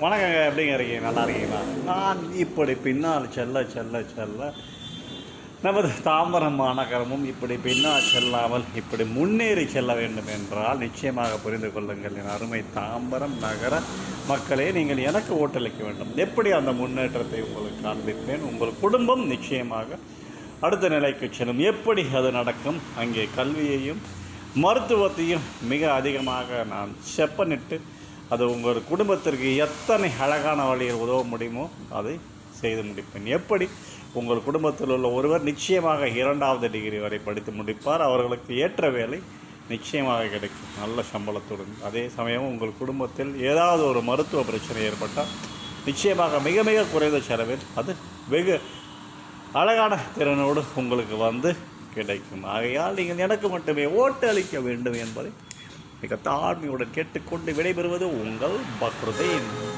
வணக்கங்க எப்படிங்க இருக்கீங்க? நல்லா இருக்கீங்களா? நான் இப்படி பின்னால் செல்ல செல்ல செல்ல நமது தாம்பரம் மாநகரமும் இப்படி பின்னால் செல்லாமல் இப்படி முன்னேறி செல்ல வேண்டும் என்றால் நிச்சயமாக புரிந்து கொள்ளுங்கள். என் அருமை தாம்பரம் நகர மக்களே நீங்கள் எனக்கு ஓட்டளிக்க வேண்டும். எப்படி அந்த முன்னேற்றத்தை உங்களுக்கு காண்பிப்பேன்? உங்கள் குடும்பம் நிச்சயமாக அடுத்த நிலைக்கு செல்லும். எப்படி அது நடக்கும்? அங்கே கல்வியையும் மருத்துவத்தையும் மிக அதிகமாக நான் செப்பனிட்டு அது உங்கள் குடும்பத்திற்கு எத்தனை அழகான வழியில் உதவ முடியுமோ அதை செய்து முடிப்பேன். எப்படி? உங்கள் குடும்பத்தில் உள்ள ஒருவர் நிச்சயமாக இரண்டாவது டிகிரி வரை படித்து முடிப்பார். அவர்களுக்கு ஏற்ற வேலை நிச்சயமாக கிடைக்கும். நல்ல சம்பளத்துடன். அதே சமயம் உங்கள் குடும்பத்தில் ஏதாவது ஒரு மருத்துவ பிரச்சனை ஏற்பட்டால் நிச்சயமாக மிக மிக குறைந்த செலவில் அது வெகு அழகான திறனோடு உங்களுக்கு வந்து கிடைக்கும். ஆகையால் நீங்கள் எனக்கு மட்டுமே ஓட்டு அளிக்க வேண்டும் என்பதை மிக தாழ்மையுடன் கேட்டுக்கொண்டு விடைபெறுவது உங்கள் பக்ருதேன்.